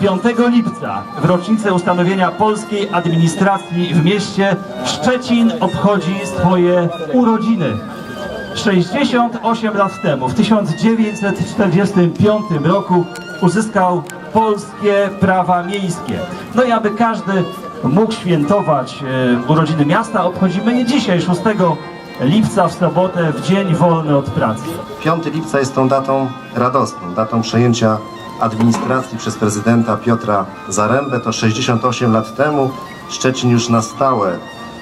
5 lipca, w rocznicę ustanowienia polskiej administracji w mieście Szczecin obchodzi swoje urodziny. 68 lat temu, w 1945 roku uzyskał polskie prawa miejskie. No i aby każdy mógł świętować e, urodziny miasta, obchodzimy je dzisiaj, 6 lipca w sobotę, w dzień wolny od pracy. 5 lipca jest tą datą radosną, datą przejęcia administracji przez prezydenta Piotra Zarębę. To 68 lat temu Szczecin już na stałe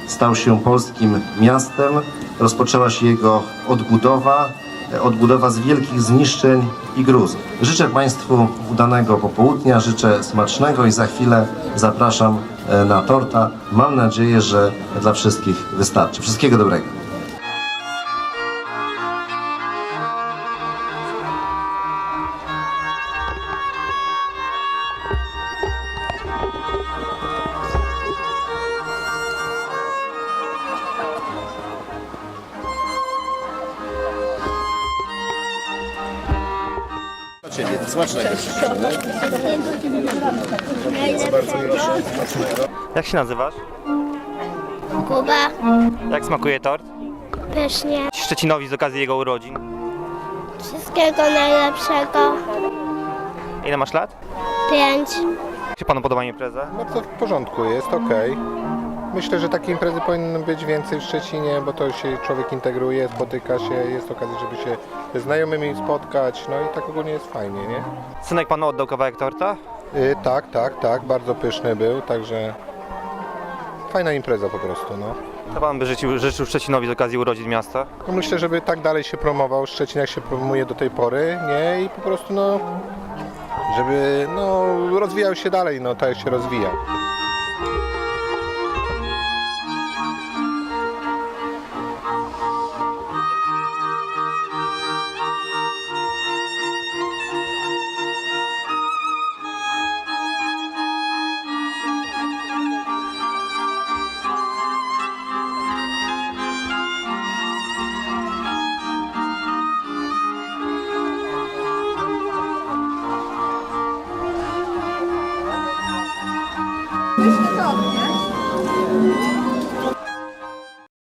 stał się polskim miastem. Rozpoczęła się jego odbudowa, e, odbudowa z wielkich zniszczeń i gruzów. Życzę Państwu udanego popołudnia, życzę smacznego i za chwilę zapraszam e, na torta. Mam nadzieję, że dla wszystkich wystarczy. Wszystkiego dobrego. Jak się nazywasz? Kuba, Jak smakuje tort? pysznie. Szczecinowi z okazji jego urodzin. Wszystkiego najlepszego. Ile masz lat? Pięć. Się panu podoba impreza? Bardzo w porządku jest, ok. Myślę, że takie imprezy powinny być więcej w Szczecinie, bo to się człowiek integruje, spotyka się, jest okazja, żeby się ze znajomymi spotkać, no i tak ogólnie jest fajnie, nie? Synek panu oddał kawałek torta? Y, tak, tak, tak, bardzo pyszny był, także fajna impreza po prostu, no. Co pan by życzył, życzył Szczecinowi z okazji urodzin miasta? no. Myślę, żeby tak dalej się promował Szczecin, jak się promuje do tej pory, nie? I po prostu, no, żeby, no, rozwijał się dalej, no, tak jak się rozwija.